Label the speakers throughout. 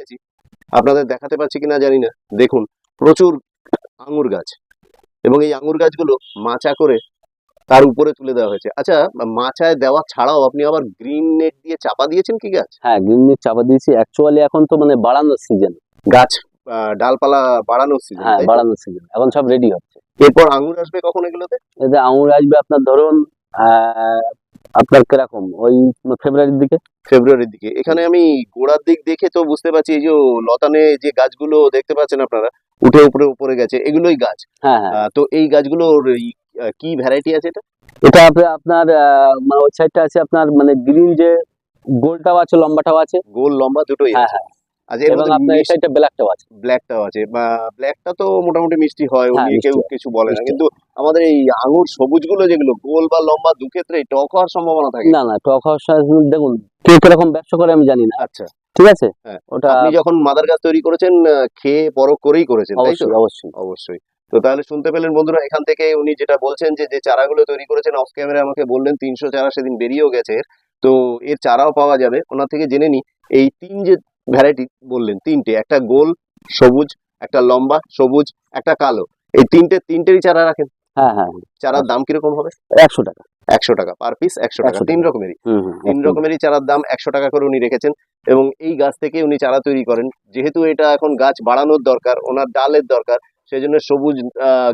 Speaker 1: গেছি আপনাদের দেখাতে পাচ্ছি কিনা জানি না। দেখুন প্রচুর আঙুর গাছ। এবং এই আঙুর গাছগুলো মাচা করে তার উপরে তুলে দেওয়া হয়েছে। আচ্ছা মাচায় দেওয়া ছাড়াও আপনি আবার গ্রিন নেট দিয়ে চাপা দিয়েছেন কি গাছ?
Speaker 2: হ্যাঁ গ্রিন নেট চাপা দিয়েছি। অ্যাকচুয়ালি এখন তো মানে বাড়ানোর সিজন
Speaker 1: গাছ আহ, ডালপালা বাড়ানোর সিজন
Speaker 2: হ্যাঁ বাড়ানোর সিজন এখন সব রেডি হচ্ছে।
Speaker 1: এরপর আঙুর আসবে কখন এগুলোতে?
Speaker 2: এতে আঙুর আসবে আপনার ধরুন আহ, আপনার কীরকম? ওই ফেব্রুয়ারির দিকে?
Speaker 1: ফেব্রুয়ারির দিকে। এখানে আমি গোড়ার দিক দেখে তো বুঝতে পারছি এই যে লতানে যে গাছগুলো দেখতে পাচ্ছেন আপনারা উঠে উপরে উপরে গেছে এগুলোই গাছ।
Speaker 2: হ্যাঁ হ্যাঁ।
Speaker 1: তো এই গাছগুলোর কি ভ্যারাইটি আছে এটা?
Speaker 2: এটা আপনি- আপনার আহ, মানে ওই সাইডটা আছে আপনার মানে গ্রিন যে গোলটাও আছে লম্বাটাও আছে।
Speaker 1: গোল লম্বা দুটোই
Speaker 2: হ্যাঁ হ্যাঁ।
Speaker 1: আচ্ছা এর মধ্যে
Speaker 2: আপনার ব্ল্যাকটাও আছে।
Speaker 1: ব্ল্যাকটাও আছে। বা ব্ল্যাকটা তো মোটামুটি মিষ্টি হয়
Speaker 2: হ্যাঁ,
Speaker 1: কেউ কিছু বলে না। কিন্তু আমাদের এই আঙুর সবুজগুলো যেগুলো গোল বা লম্বা দু টক হওয়ার সম্ভাবনা থাকে।
Speaker 2: না না টক দেখুন কে কীরকম ব্যবসা করে আমি জানি না।
Speaker 1: আচ্ছা।
Speaker 2: ঠিক আছে?
Speaker 1: হ্যাঁ,
Speaker 2: ওটা
Speaker 1: আপনি যখন মাদার গাছ তৈরি করেছেন খেয়ে পরখ করেই করেছেন তাই তো?
Speaker 2: অবশ্যই অবশ্যই।
Speaker 1: অবশ্যই। তো তাহলে শুনতে পেলেন বন্ধুরা এখান থেকে উনি যেটা বলছেন যে যে চারাগুলো তৈরি করেছেন অফ ক্যামেরা আমাকে বললেন তিনশো চারা সেদিন বেরিয়েও গেছে তো এর চারাও পাওয়া যাবে। ওনার থেকে জেনে নি এই তিন যে ভ্যারাইটি বললেন। তিনটে একটা গোল সবুজ একটা লম্বা সবুজ একটা কালো। এই তিনটে তিনটেরই চারা রাখেন?
Speaker 2: হ্যাঁ হ্যাঁ
Speaker 1: চারার দাম কীরকম হবে?
Speaker 2: একশো টাকা।
Speaker 1: একশো টাকা পার পিস একশো টাকা। তিন রকমেরই। তিন রকমেরই চারার দাম একশো টাকা করে উনি রেখেছেন এবং এই গাছ থেকে উনি চারা তৈরি করেন। যেহেতু এটা এখন গাছ বাড়ানোর দরকার ওনার ডালের দরকার সেই জন্য সবুজ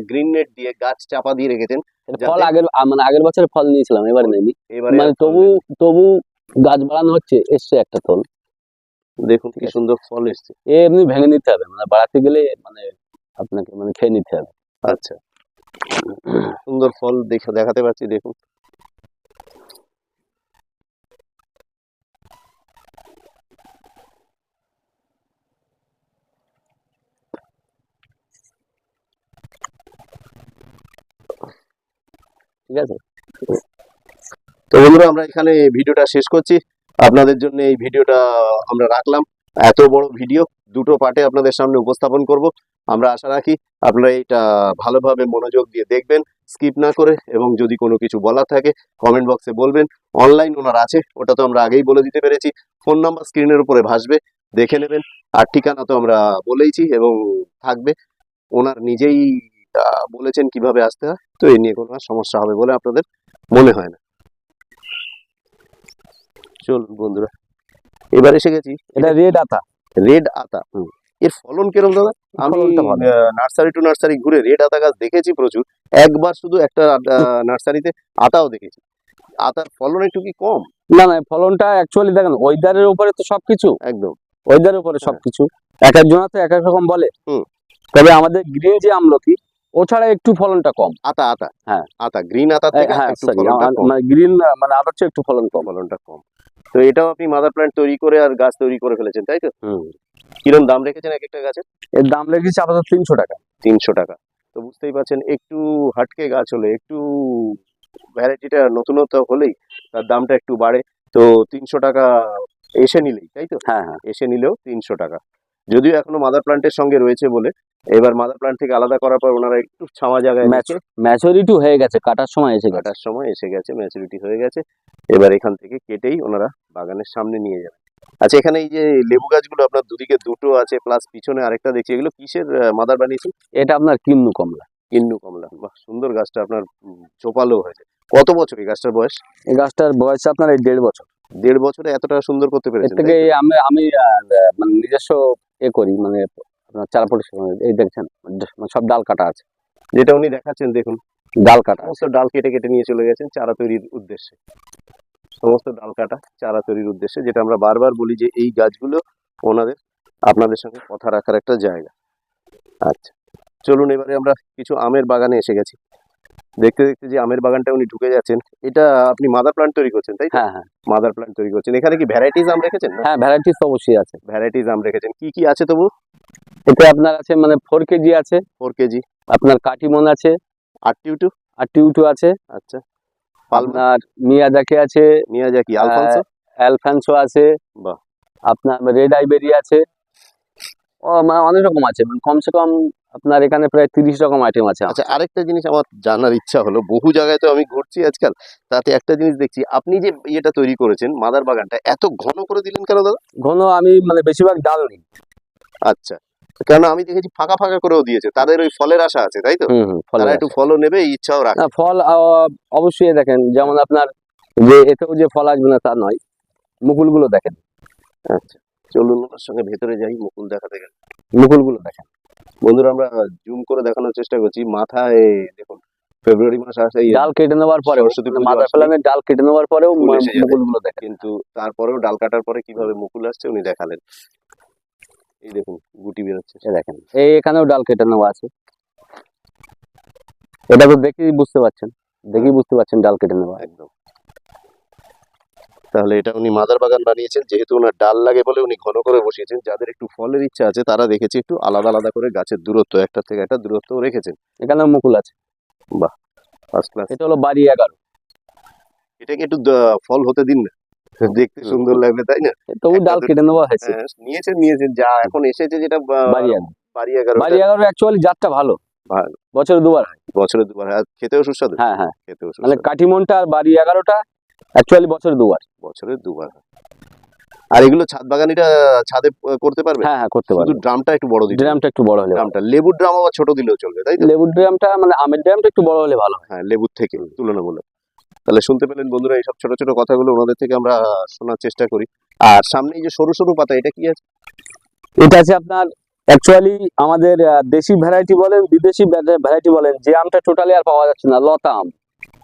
Speaker 1: গ্রিন নেট দিয়ে গাছ চাপা দিয়ে রেখেছেন।
Speaker 2: ফল আগের মানে আগের বছর ফল নিয়েছিলাম এবারে নেই
Speaker 1: এবারে
Speaker 2: মানে তবু তবু গাছ বাড়ানো হচ্ছে এসছে একটা ফল।
Speaker 1: দেখুন কি সুন্দর ফল এসছে।
Speaker 2: এ এমনি ভেঙে নিতে হবে মানে বাড়াতে গেলে মানে আপনাকে মানে খেয়ে নিতে হবে।
Speaker 1: আচ্ছা। সুন্দর ফল দেখে দেখাতে পারছি দেখুন।
Speaker 2: ঠিক আছে?
Speaker 1: তো বন্ধুরা আমরা এখানে ভিডিওটা শেষ করছি। আপনাদের জন্য এই ভিডিওটা আমরা রাখলাম। এত বড় ভিডিও, দুটো পার্টে আপনাদের সামনে উপস্থাপন করব। আমরা আশা রাখি আপনারা এটা ভালোভাবে মনোযোগ দিয়ে দেখবেন, স্কিপ না করে, এবং যদি কোনো কিছু বলার থাকে কমেন্ট বক্সে বলবেন। অনলাইন ওনার আছে, ওটা তো আমরা আগেই বলে দিতে পেরেছি। ফোন নাম্বার স্ক্রিনের উপরে ভাসবে, দেখে নেবেন। আর ঠিকানা তো আমরা বলেইছি এবং থাকবে। ওনার নিজেই বলেছেন কীভাবে আসতে হয়, তো এই নিয়ে কোনো সমস্যা হবে বলে আপনাদের মনে হয় না। চলুন বন্ধুরা। এবার এসে গেছি।
Speaker 2: এটা রেড আতা।
Speaker 1: রেড আতা এর ফলন কিরম দাদা? আমি নার্সারি টু নার্সারি ঘুরে রেড আতা গাছ দেখেছি প্রচুর। একবার শুধু একটা নার্সারিতে আতাও দেখেছি। আতার ফলন একটু কি কম?
Speaker 2: না না ফলনটা অ্যাকচুয়ালি দেখেন ওয়েদারের উপরে তো সবকিছু।
Speaker 1: একদম।
Speaker 2: ওয়েদারের উপরে
Speaker 1: হ্যাঁ।
Speaker 2: সবকিছু। এক একজন তো এক এক রকম বলে।
Speaker 1: হুম।
Speaker 2: তবে আমাদের গ্রিন যে আমলকি ও ছাড়া একটু ফলনটা কম।
Speaker 1: আতা আতা।
Speaker 2: হ্যাঁ।
Speaker 1: আতা গ্রিন আতা থেকে
Speaker 2: হ্যাঁ
Speaker 1: কম।
Speaker 2: মানে গ্রিন মানে চেয়ে একটু ফলন কম।
Speaker 1: ফলনটা কম। তো এটাও আপনি মাদার প্ল্যান্ট তৈরি করে আর গাছ তৈরি করে ফেলেছেন তাই তো? কিরম দাম রেখেছেন এক একটা গাছের?
Speaker 2: এর দাম লেগেছে আপাতত তিনশো টাকা।
Speaker 1: তিনশো টাকা। তো বুঝতেই পারছেন একটু হাটকে গাছ হলে একটু ভ্যারাইটিটা নতুনত্ব হলেই তার দামটা একটু বাড়ে। তো তিনশো টাকা এসে নিলেই তাই তো?
Speaker 2: হ্যাঁ হ্যাঁ।
Speaker 1: এসে নিলেও তিনশো টাকা। যদিও এখনও মাদার প্ল্যান্টের সঙ্গে রয়েছে বলে এবার মাদার প্ল্যান্ট থেকে আলাদা করার পর ওনারা একটু ছামা জায়গায়
Speaker 2: ম্যাচুরিটি হয়ে গেছে কাটার সময় এসে
Speaker 1: কাটার সময় এসে গেছে ম্যাচুরিটি হয়ে গেছে। এবার এখান থেকে কেটেই ওনারা বাগানের সামনে নিয়ে যাবে আচ্ছা এখানে এই যে লেবু গাছগুলো আপনার দুদিকে দুটো আছে প্লাস পিছনে আরেকটা দেখছি এগুলো কিসের মাদার বানিয়েছেন
Speaker 2: এটা আপনার কিন্নু কমলা।
Speaker 1: কিন্নু কমলা। বাহ সুন্দর গাছটা আপনার চোপালো হয়েছে। কত বছর এই গাছটার বয়স?
Speaker 2: এই গাছটার বয়স আপনার এই দেড় বছর।
Speaker 1: দেড় বছরে এতটা সুন্দর করতে পেরেছেন
Speaker 2: থেকে আমি আমি মানে নিজস্ব এ করি মানে আপনার চারা পরিষ্কার এই দেখছেন মানে সব ডাল কাটা আছে।
Speaker 1: যেটা উনি দেখাচ্ছেন দেখুন।
Speaker 2: ডাল কাটা।
Speaker 1: সমস্ত ডাল কেটে কেটে নিয়ে চলে গেছেন চারা তৈরির উদ্দেশ্যে। সমস্ত ডাল কাটা চারা তৈরির উদ্দেশ্যে যেটা আমরা বারবার বলি যে এই গাছগুলো ওনাদের আপনাদের সঙ্গে কথা রাখার একটা জায়গা। আচ্ছা চলুন এবারে আমরা কিছু আমের বাগানে এসে গেছি। দেখতে দেখতে যে আমের বাগানটা উনি ঢুকে যাচ্ছেন এটা আপনি মাদার প্লান্ট তৈরি করছেন তাই
Speaker 2: হ্যাঁ হ্যাঁ।
Speaker 1: মাদার প্লান্ট তৈরি করছেন। এখানে কি ভ্যারাইটিস আম রেখেছেন
Speaker 2: হ্যাঁ ভ্যারাইটিস অবশ্যই আছে।
Speaker 1: ভ্যারাইটিস আম রেখেছেন। কি কি আছে তবু?
Speaker 2: এতে আপনার আছে মানে ফোর কেজি আছে।
Speaker 1: ফোর কেজি
Speaker 2: আপনার কাটিমন আছে।
Speaker 1: আর টিউটু?
Speaker 2: আর টিউটু আছে।
Speaker 1: আচ্ছা।
Speaker 2: আপনার মিয়াজাকি আছে।
Speaker 1: Miyazaki Alfonso?
Speaker 2: অ্যালফান্সো আছে।
Speaker 1: বাহ।
Speaker 2: আপনার রেড আইবেরি আছে। ও মানে অনেক রকম আছে। মানে কমসে কম আপনার এখানে প্রায় তিরিশ রকম আইটেম আছে
Speaker 1: আচ্ছা আরেকটা জিনিস আমার জানার ইচ্ছা হলো বহু জায়গায় তো আমি ঘুরছি আজকাল তাতে একটা জিনিস দেখছি আপনি যে ইয়েটা তৈরি করেছেন মাদার বাগানটা এত ঘন করে দিলেন কেন দাদা?
Speaker 2: ঘন আমি মানে বেশিরভাগ ডাল নিই।
Speaker 1: আচ্ছা। কেন আমি দেখেছি ফাঁকা ফাঁকা করেও দিয়েছে। তাদের ওই ফলের আশা আছে তাই তো? তারা একটু ফলও নেবে ইচ্ছাও রাখে
Speaker 2: ফল অবশ্যই দেখেন যেমন আপনার যে এতেও যে ফল আসবে না তা নয় মুকুলগুলো দেখেন।
Speaker 1: আচ্ছা চলুন ওনার সঙ্গে ভেতরে যাই মুকুল দেখাতে গেলে।
Speaker 2: মুকুলগুলো দেখেন।
Speaker 1: বন্ধুরা আমরা জুম করে দেখানোর চেষ্টা করছি। মাথায় দেখুন ফেব্রুয়ারি মাস আসে
Speaker 2: ডাল কেটে নেওয়ার
Speaker 1: সরস্বতী পুজো
Speaker 2: মাদার ডাল কেটে নেওয়ার পরেও। মুকুলগুলো দেখেন।
Speaker 1: কিন্তু তারপরেও ডাল কাটার পরে কীভাবে মুকুল আসছে উনি দেখালেন। এই দেখুন গুটি বেরোচ্ছে
Speaker 2: এই দেখেন। এই এখানেও ডাল কেটে নেওয়া আছে। এটা তো দেখেই বুঝতে পারছেন দেখেই বুঝতে পারছেন ডাল কেটে নেওয়া।
Speaker 1: একদম। তাহলে এটা উনি মাদার বাগান বানিয়েছেন যেহেতু ওনার ডাল লাগে বলে উনি ঘন করে বসিয়েছেন যাদের একটু ফলের ইচ্ছা আছে তারা দেখেছি একটু আলাদা আলাদা করে গাছের দূরত্ব একটা থেকে একটা দূরত্ব রেখেছেন।
Speaker 2: এখানেও মুকুল আছে।
Speaker 1: বাহ ফার্স্ট ক্লাস
Speaker 2: এটা হলো বাড়ি এগারো।
Speaker 1: এটাকে একটু ফল হতে দিন না। দেখতে সুন্দর লাগবে তাই না?
Speaker 2: তবু ডাল কেটে নেওয়া হয়েছে।
Speaker 1: হ্যাঁ, নিয়েছেন নিয়েছেন যা এখন এসেছে যেটা
Speaker 2: বাড়ি এগারো
Speaker 1: বাড়ি এগারো
Speaker 2: অ্যাকচুয়ালি জাতটা ভালো।
Speaker 1: ভালো।
Speaker 2: বছরে দুবার হয়।
Speaker 1: বছরে দুবার আর খেতেও সুস্বাদু।
Speaker 2: হ্যাঁ হ্যাঁ।
Speaker 1: খেতেও
Speaker 2: মানে কাঠিমনটা আর বাড়ি এগারোটা অ্যাকচুয়ালি বছরে দুবার।
Speaker 1: বছরে দুবার হয়। আর এগুলো ছাদ বাগানিটা ছাদে করতে পারবে?
Speaker 2: হ্যাঁ হ্যাঁ করতে পারবে।
Speaker 1: ড্রামটা একটু বড় দিতে
Speaker 2: ড্রামটা একটু বড় হলে।
Speaker 1: ড্রামটা। লেবুর ড্রাম আবার ছোট দিলেও চলবে তাই তো?
Speaker 2: লেবুর ড্রামটা মানে আমের ড্রামটা একটু বড় হলে ভালো হয়।
Speaker 1: হ্যাঁ লেবুর থেকে তুলনামূলক। তাহলে শুনতে পেলেন বন্ধুরা এইসব ছোট ছোট কথাগুলো ওনাদের থেকে আমরা শোনার চেষ্টা করি। আর সামনে এই যে সরু সরু পাতা এটা কি আছে?
Speaker 2: এটা আছে আপনার অ্যাকচুয়ালি আমাদের দেশি ভ্যারাইটি বলেন বিদেশি ভ্যারাইটি বলেন যে আমটা টোটালি আর পাওয়া যাচ্ছে না লতা আম।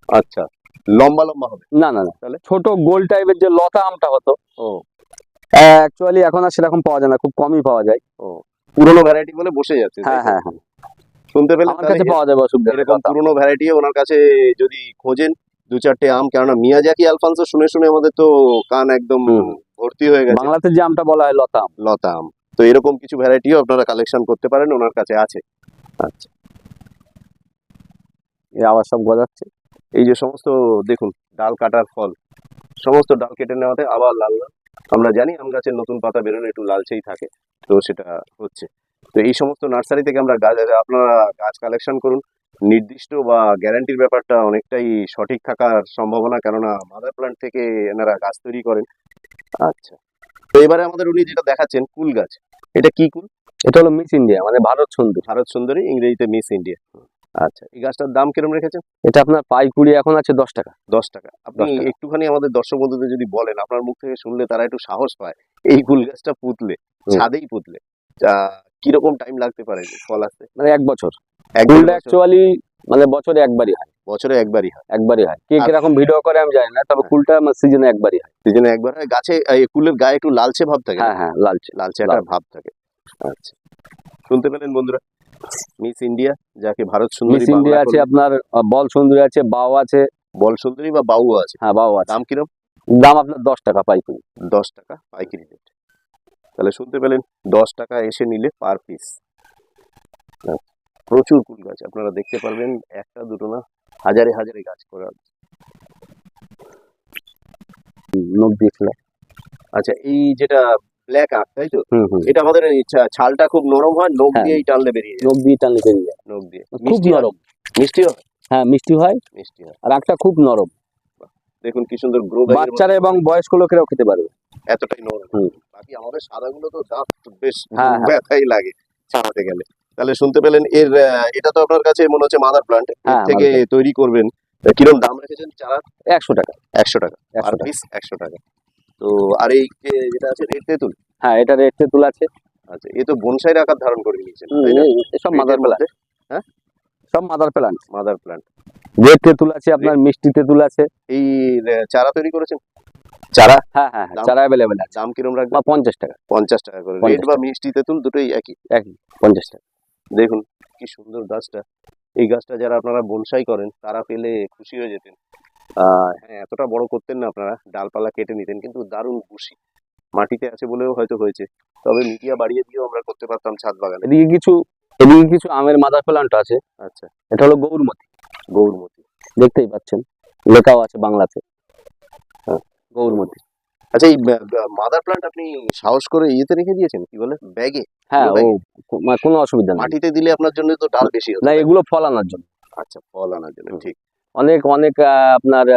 Speaker 1: আচ্ছা লম্বা লম্বা হবে?
Speaker 2: না না না
Speaker 1: তাহলে?
Speaker 2: ছোট গোল টাইপের যে লতা আমটা হতো
Speaker 1: ও।
Speaker 2: অ্যাকচুয়ালি এখন আর সেরকম পাওয়া যায় না খুব কমই পাওয়া যায়।
Speaker 1: ও পুরনো ভ্যারাইটি বলে বসে যাচ্ছে
Speaker 2: হ্যাঁ হ্যাঁ হ্যাঁ।
Speaker 1: শুনতে পেলেন
Speaker 2: আমার কাছে পাওয়া যাবে অসুবিধা
Speaker 1: এরকম। পুরোনো ভ্যারাইটি ওনার কাছে যদি খোঁজেন দু চারটে আম কেননা মিয়াজাকি আলফান্সো শুনে শুনে আমাদের তো কান একদম ভর্তি হয়ে গেছে।
Speaker 2: বাংলাতে যে আমটা বলা হয় লতা
Speaker 1: লতা আম। তো এরকম কিছু ভ্যারাইটিও আপনারা কালেকশন করতে পারেন ওনার কাছে আছে। আচ্ছা।
Speaker 2: এই আবার সব গজাচ্ছে।
Speaker 1: এই যে সমস্ত দেখুন ডাল কাটার ফল। সমস্ত ডাল কেটে নেওয়াতে আবার লাল লাল। আমরা জানি আম গাছের নতুন পাতা বেরোলে একটু লালচেই থাকে তো সেটা হচ্ছে। তো এই সমস্ত নার্সারি থেকে আমরা গাছ আপনারা গাছ কালেকশন করুন। নির্দিষ্ট বা গ্যারান্টির ব্যাপারটা অনেকটাই সঠিক থাকার সম্ভাবনা কেননা মাদার প্লান্ট থেকে এনারা গাছ তৈরি করেন। আচ্ছা। তো এবারে আমাদের উনি যেটা দেখাচ্ছেন কুল গাছ। এটা কি কুল?
Speaker 2: এটা হলো মিস ইন্ডিয়া মানে ভারত সুন্দর।
Speaker 1: ভারত সুন্দরী ইংরেজিতে মিস ইন্ডিয়া আচ্ছা এই গাছটার দাম কিরম রেখেছেন?
Speaker 2: এটা আপনার পাইকুড়ি এখন আছে দশ টাকা।
Speaker 1: দশ টাকা। আপনি একটুখানি আমাদের দর্শক বন্ধুদের যদি বলেন আপনার মুখ থেকে শুনলে তারা একটু সাহস পায় এই কুল গাছটা পুতলে ছাদেই পুতলে। কীরকম টাইম লাগতে পারে ফল আসতে?
Speaker 2: মানে এক বছর। ফুলটা? অ্যাকচুয়ালি মানে বছরে একবারই হয়।
Speaker 1: বছরে একবারই হয়।
Speaker 2: একবারই হয়। কে
Speaker 1: আচ্ছা।
Speaker 2: কীরকম ভিডিও করে আমি জানি না তবে
Speaker 1: হ্যাঁ।
Speaker 2: ফুলটা আমার সিজনে একবারই হয়।
Speaker 1: সিজনে একবার হয়। গাছে এই ফুলের গায়ে একটু লালচে ভাব থাকে
Speaker 2: হ্যাঁ হ্যাঁ লালচে।
Speaker 1: লালচে একটা ভাব থাকে। আচ্ছা। শুনতে পেলেন বন্ধুরা? মিস ইন্ডিয়া যাকে ভারত সুন্দরী
Speaker 2: মিস ইন্ডিয়া আছে আপনার বল সুন্দরী আছে বাও আছে।
Speaker 1: বল সুন্দরী বা বাউ আছে?
Speaker 2: হ্যাঁ বাও আছে।
Speaker 1: দাম কিরম?
Speaker 2: দাম আপনার দশ টাকা পাইকুড়ি
Speaker 1: দশ টাকা পাইকারি রেট তাহলে শুনতে পেলেন দশ টাকা এসে নিলে পার পিস প্রচুর কুল গাছ আপনারা দেখতে পারবেন একটা দুটো না হাজারে হাজারে গাছ করা আছে।
Speaker 2: নখ
Speaker 1: আচ্ছা এই যেটা ব্ল্যাক আখ তাই তো? এটা আমাদের ছালটা খুব নরম হয় নখ
Speaker 2: হ্যাঁ।
Speaker 1: দিয়েই টানলে বেরিয়ে যায়।
Speaker 2: নখ দিয়ে টানলে বেরিয়ে যায়।
Speaker 1: নখ দিয়ে।
Speaker 2: খুব
Speaker 1: মিষ্টি
Speaker 2: নরম।
Speaker 1: মিষ্টি হয়?
Speaker 2: হ্যাঁ মিষ্টি হয়।
Speaker 1: মিষ্টি হয়।
Speaker 2: আর আখটা খুব নরম।
Speaker 1: দেখুন কি সুন্দর গ্রো
Speaker 2: বাচ্চারা এবং বয়স্ক লোকেরাও খেতে পারবে।
Speaker 1: এতটাই নরম। বাকি আমাদের সাদাগুলো তো দাঁত বেশ
Speaker 2: হ্যাঁ, হ্যাঁ।
Speaker 1: ব্যথাই লাগে ছাড়াতে গেলে। তাহলে শুনতে পেলেন এর এটা তো আপনার কাছে মনে হচ্ছে মাদার প্লান্ট
Speaker 2: হ্যাঁ,
Speaker 1: থেকে তৈরি করবেন। কিরম দাম রেখেছেন চারা?
Speaker 2: একশো টাকা।
Speaker 1: একশো টাকা।
Speaker 2: টাকা।
Speaker 1: পিস একশো টাকা। তো আর এই যেটা আছে রেড তেঁতুল?
Speaker 2: হ্যাঁ এটা রেট তেঁতুল আছে।
Speaker 1: আচ্ছা এ তো বনসাইয়ের আকার ধারণ করে নিয়েছেন
Speaker 2: সব মাদার প্লান্ট
Speaker 1: হ্যাঁ?
Speaker 2: সব mother plant
Speaker 1: mother plant
Speaker 2: red তেঁতুল আছে আপনার মিষ্টি তেঁতুল আছে।
Speaker 1: এই চারা তৈরি করেছেন? চারা?
Speaker 2: হ্যাঁ হ্যাঁ হ্যাঁ চারা অ্যাভেলেবেল আছে।
Speaker 1: দাম কিরম রাখবেন?
Speaker 2: বা পঞ্চাশ টাকা।
Speaker 1: পঞ্চাশ টাকা করে।
Speaker 2: 50
Speaker 1: রেড বা মিষ্টি তেঁতুল দুটোই একই?
Speaker 2: একই পঞ্চাশ টাকা।
Speaker 1: দেখুন কি সুন্দর গাছটা। এই গাছটা যারা আপনারা বনসাই করেন তারা পেলে খুশি হয়ে যেতেন। আহ, হ্যাঁ এতটা বড় করতেন না আপনারা ডালপালা কেটে নিতেন কিন্তু দারুণ খুশি মাটিতে আছে বলেও হয়তো হয়েছে। তবে মিডিয়া বাড়িয়ে দিয়েও আমরা করতে পারতাম ছাদ বাগানে।
Speaker 2: এদিকে কিছু এদিকে কিছু আমের মাদার প্লান্ট আছে।
Speaker 1: আচ্ছা।
Speaker 2: এটা হলো গৌরমতি।
Speaker 1: গৌরমতি।
Speaker 2: দেখতেই পাচ্ছেন লেখাও আছে বাংলাতে। হ্যাঁ, গৌরমতি।
Speaker 1: আচ্ছা এই মাদার প্ল্যান্ট আপনি সাহস করে ইয়েতে রেখে দিয়েছেন কি বলে? ব্যাগে?
Speaker 2: হ্যাঁ ও মানে কোনো অসুবিধা নেই।
Speaker 1: মাটিতে দিলে আপনার জন্য তো ডাল বেশি
Speaker 2: না এগুলো ফল আনার জন্য।
Speaker 1: আচ্ছা ফল আনার জন্য ঠিক।
Speaker 2: অনেক অনেক আপনার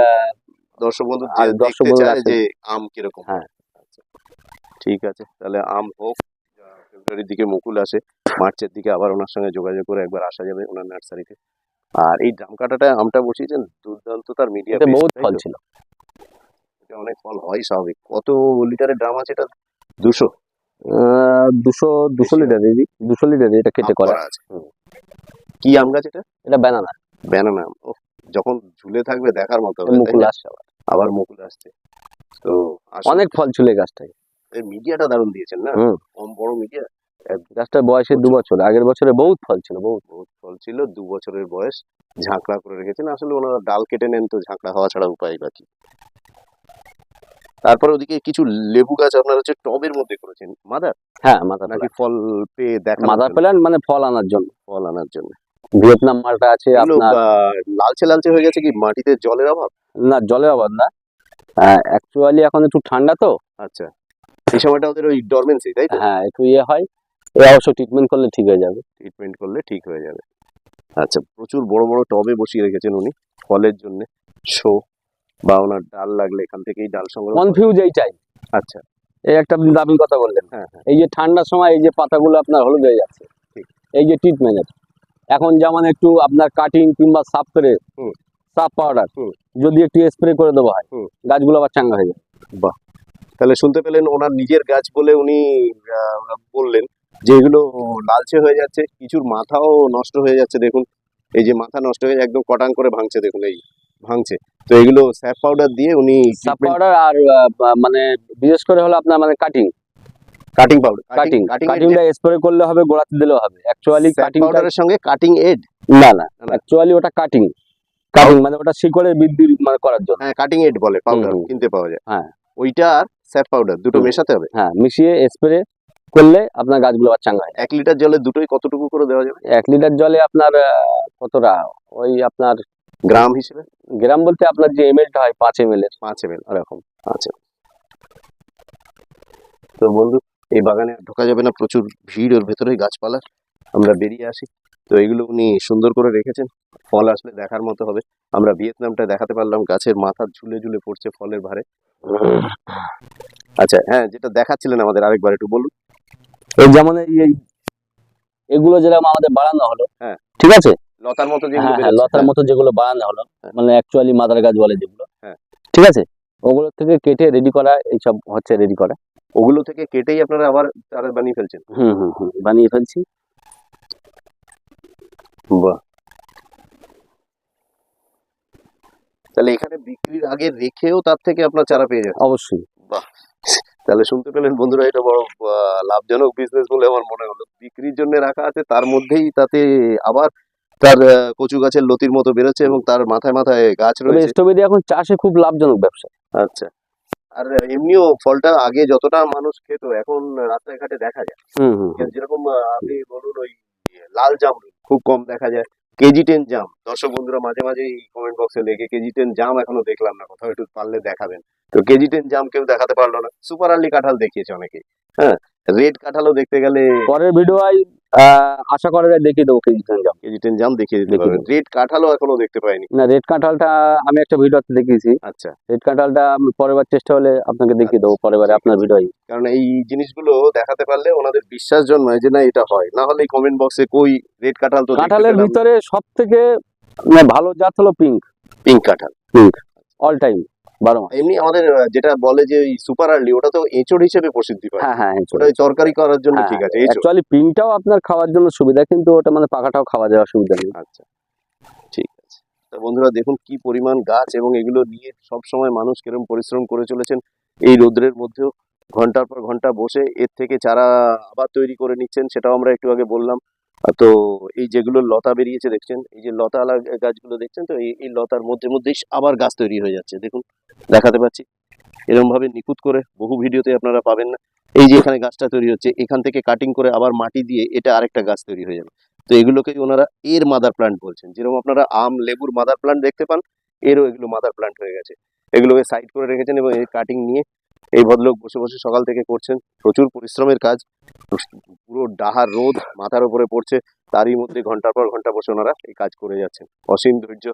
Speaker 1: দর্শক বন্ধু
Speaker 2: দর্শক আছে।
Speaker 1: যে আম কীরকম।
Speaker 2: হ্যাঁ।
Speaker 1: আচ্ছা ঠিক আছে তাহলে আম হোক ফেব্রুয়ারির দিকে মুকুল আসে মার্চের দিকে আবার ওনার সঙ্গে যোগাযোগ করে একবার আসা যাবে ওনার নার্সারিতে আর এই ড্রাম কাটাটা আমটা বসিয়েছেন? দুর্দান্ত তার মিডিয়া
Speaker 2: এতে বহুত ফল ছিল।
Speaker 1: অনেক ফল হয় স্বাভাবিক। কত লিটারের ড্রাম আছে এটা? দুশো।
Speaker 2: দুশো দুশো লিটারেরই দুশো লিটারের এটা কেটে করা।
Speaker 1: আছে। কি আম গাছ এটা?
Speaker 2: এটা ব্যানানা
Speaker 1: ব্যানানা আম। যখন ঝুলে থাকবে দেখার মতো
Speaker 2: মুকুল আসছে আবার।
Speaker 1: আবার মুকুল আসছে। তো
Speaker 2: অনেক ফল ছিল এই
Speaker 1: মিডিয়াটা দারুণ দিয়েছেন না? কম বড় মিডিয়া?
Speaker 2: গাছটার বয়সে দু বছর আগের বছরে বহুত ফল ছিল বহুত।
Speaker 1: বহুত ফল ছিল দু বছরের বয়স। ঝাঁকড়া করে রেখেছেন। আসলে ওনারা ডাল কেটে নেন তো ঝাঁকড়া হওয়া ছাড়া উপায় বাকি। তারপরে ওদিকে কিছু লেবু গাছ আপনার হচ্ছে টবের মধ্যে করেছেন। মাদার?
Speaker 2: হ্যাঁ মাথা
Speaker 1: নাকি ফল পেয়ে দেখা
Speaker 2: মাদার প্ল্যান্ট মানে ফল আনার জন্য।
Speaker 1: ফল আনার জন্য।
Speaker 2: ভিয়েতনাম মালটা আছে আপনার
Speaker 1: লালচে লালচে হয়ে গেছে কি? মাটিতে জলের অভাব?
Speaker 2: না জলের অভাব না। অ্যাকচুয়ালি এখন একটু ঠান্ডা তো।
Speaker 1: আচ্ছা। এই সময়টা ওদের ওই ডরমেন্সি তাই তো?
Speaker 2: হ্যাঁ একটু ইয়ে হয়। এ অবশ্য ট্রিটমেন্ট করলে ঠিক হয়ে যাবে।
Speaker 1: ট্রিটমেন্ট করলে ঠিক হয়ে যাবে। আচ্ছা প্রচুর বড় বড় টবে বসিয়ে রেখেছেন উনি ফলের জন্য। শো। বা ওনার ডাল লাগলে এখান থেকেই ডাল সংগ্রহ।
Speaker 2: কনফিউজ এইটাই
Speaker 1: আচ্ছা
Speaker 2: এই একটা আপনি দাবি কথা বললেন
Speaker 1: হ্যাঁ, হ্যাঁ।
Speaker 2: এই যে ঠান্ডার সময় এই যে পাতাগুলো আপনার হলুদ হয়ে যাচ্ছে
Speaker 1: ঠিক।
Speaker 2: এই যে ট্রিটমেন্টের এখন যেমন একটু আপনার কাটিং কিংবা সাফ করে। সাফ পাউডার যদি একটু স্প্রে করে দেওয়া হয়। গাছগুলো আবার চাঙ্গা হয়ে যায় বাহ
Speaker 1: তাহলে শুনতে পেলেন ওনার নিজের গাছ বলে উনি বললেন যে এগুলো লালচে হয়ে যাচ্ছে কিছুর মাথাও নষ্ট হয়ে যাচ্ছে দেখুন এই যে মাথা নষ্ট হয়ে একদম কটাং করে ভাঙছে দেখুন এই ভাঙছে। তো এগুলো স্যাপ পাউডার দিয়ে উনি
Speaker 2: সাফ পাউডার আর মানে বিশেষ করে হলো আপনার মানে cutting
Speaker 1: cutting powder
Speaker 2: cutting
Speaker 1: cutting
Speaker 2: কাটিংটা স্প্রে করলে হবে গোড়াতে দিলেও হবে। অ্যাকচুয়ালি কাটিং
Speaker 1: পাউডারের সঙ্গে কাটিং এড
Speaker 2: না না। অ্যাকচুয়ালি ওটা কাটিং কাটিং মানে ওটা শিকড়ের বৃদ্ধি মানে করার জন্য।
Speaker 1: হ্যাঁ কাটিং এড বলে পাউডার কিনতে পাওয়া যায়।
Speaker 2: হ্যাঁ।
Speaker 1: ওইটা আর স্যাপ পাউডার দুটো মেশাতে হবে?
Speaker 2: হ্যাঁ মিশিয়ে স্প্রে করলে আপনার গাছগুলো আবার চাঙ্গা হয়।
Speaker 1: এক লিটার জলে দুটোই কতটুকু করে দেওয়া যাবে?
Speaker 2: এক লিটার জলে আপনার কতটা? ওই আপনার
Speaker 1: গ্রাম হিসেবে?
Speaker 2: গ্রাম বলতে আপনার যে এম হয় পাঁচ এম এর
Speaker 1: পাঁচ এম এল
Speaker 2: ওরকম
Speaker 1: আচ্ছা তো বন্ধু এই বাগানে ঢোকা যাবে না প্রচুর ভিড় ওর ভেতরে গাছপালা। আমরা বেরিয়ে আসি। তো এগুলো উনি সুন্দর করে রেখেছেন। ফল আসলে দেখার মতো হবে। আমরা ভিয়েতনামটা দেখাতে পারলাম গাছের মাথা ঝুলে ঝুলে পড়ছে ফলের ভারে আচ্ছা হ্যাঁ যেটা দেখাচ্ছিলেন আমাদের আরেকবার একটু বলুন।
Speaker 2: এই যেমন এই- এগুলো যেরকম আমাদের বাড়ানো হলো
Speaker 1: হ্যাঁ।
Speaker 2: ঠিক আছে?
Speaker 1: লতার মতো যেগুলো
Speaker 2: হ্যাঁ হ্যাঁ লতার মতো যেগুলো বাড়ানো হলো
Speaker 1: হ্যাঁ।
Speaker 2: মানে অ্যাকচুয়ালি মাদার গাছ বলে যেগুলো।
Speaker 1: হ্যাঁ।
Speaker 2: ঠিক আছে? ওগুলো থেকে কেটে রেডি করা এইসব হচ্ছে রেডি করা।
Speaker 1: ওগুলো থেকে কেটেই আপনারা আবার চারা বানিয়ে ফেলছেন?
Speaker 2: হুম হুম হুম বানিয়ে ফেলছি।
Speaker 1: বাহ। তাহলে এখানে বিক্রির আগে রেখেও তার থেকে আপনার চারা পেয়ে যাবেন
Speaker 2: অবশ্যই।
Speaker 1: তাহলে শুনতে পেলেন বন্ধুরা এটা বড় লাভজনক বিজনেস বলে আমার মনে হলো। বিক্রির জন্য রাখা আছে তার মধ্যেই তাতে আবার তার কচু গাছের লতির মতো বেরোচ্ছে এবং তার মাথায় মাথায় গাছ রয়েছে।
Speaker 2: স্ট্রবেরি এখন চাষে খুব লাভজনক ব্যবসা।
Speaker 1: আচ্ছা। আর এমনিও ফলটা আগে যতটা মানুষ খেত এখন রাস্তায় ঘাটে দেখা যায়। যেরকম আপনি বলুন ওই লাল জাম খুব কম দেখা যায়। কেজি টেন জাম। দর্শক বন্ধুরা মাঝে মাঝে কমেন্ট বক্সে লেগে কেজি টেন জাম এখনও দেখলাম না কোথাও একটু পারলে দেখাবেন। তো কেজি টেন জাম কেউ দেখাতে পারল না। সুপার আর্লি কাঁঠাল দেখিয়েছে অনেকে হ্যাঁ রেড কাঁঠালও দেখতে গেলে
Speaker 2: পরের ভিডিও আশা করা যায় দেখিয়ে দেবো কেজি জাম।
Speaker 1: কেজি টেন জাম দেখিয়ে দিতে পারবেন। রেড কাঁঠালও এখনও দেখতে পাইনি।
Speaker 2: না রেড কাঁঠালটা আমি একটা ভিডিওতে দেখিয়েছি।
Speaker 1: আচ্ছা।
Speaker 2: রেড কাঁঠালটা আমি পরের বার চেষ্টা হলে আপনাকে দেখিয়ে দেবো পরের বারে আপনার ভিডিও
Speaker 1: কারণ এই জিনিসগুলো দেখাতে পারলে ওনাদের বিশ্বাস জন্মায় যে না এটা হয়। না হলে কমেন্ট বক্সে কই রেড কাঁঠাল তো
Speaker 2: কাঁঠালের ভিতরে সব থেকে ভালো জাত হলো পিঙ্ক
Speaker 1: পিঙ্ক কাঁঠাল।
Speaker 2: পিঙ্ক অল টাইম বারো মাস।
Speaker 1: এমনি আমাদের যেটা বলে যে সুপার আর্লি ওটা তো এঁচড় হিসেবে প্রসিদ্ধি পায়
Speaker 2: হ্যাঁ হ্যাঁ হ্যাঁ
Speaker 1: ওটা তরকারি করার জন্য ঠিক আছে
Speaker 2: অ্যাকচুয়ালি পিঙ্কটাও আপনার খাওয়ার জন্য সুবিধা কিন্তু ওটা মানে পাকাটাও খাওয়া যাওয়ার সুবিধা নেই।
Speaker 1: আচ্ছা ঠিক আছে। তো বন্ধুরা দেখুন কি পরিমাণ গাছ এবং এগুলো নিয়ে সব সময় মানুষ কীরকম পরিশ্রম করে চলেছেন। এই রোদ্রের মধ্যেও ঘণ্টার পর ঘণ্টা বসে এর থেকে চারা আবার তৈরি করে নিচ্ছেন সেটাও আমরা একটু আগে বললাম। তো এই যেগুলো লতা বেরিয়েছে দেখছেন, এই যে লতা লাগা গাছগুলো দেখছেন তো, এই লতার মধ্যে মধ্যেই আবার গাছ তৈরি হয়ে যাচ্ছে। দেখুন, দেখাতে পাচ্ছি। এরকম ভাবে নিখুঁত করে বহু ভিডিওতে আপনারা পাবেন না। এই যে এখানে গাছটা তৈরি হচ্ছে, এখান থেকে কাটিং করে আবার মাটি দিয়ে এটা আরেকটা গাছ তৈরি হয়ে যাবে। তো এগুলোকে ওনারা এর মাদার প্লান্ট বলছেন। যেরকম আপনারা আম, লেবুর মাদার প্লান্ট দেখতে পান, এরও এগুলো মাদার প্লান্ট হয়ে গেছে। এগুলোকে সাইড করে রেখেছেন এবং এর কাটিং নিয়ে এই ভদ্রলোক বসে বসে সকাল থেকে করছেন। প্রচুর পরিশ্রমের কাজ। পুরো ডাহার রোদ মাথার উপরে পড়ছে। তারই মধ্যে ঘণ্টার পর ঘণ্টা বসে ওনারা এই কাজ করে যাচ্ছেন। অসীম ধৈর্য।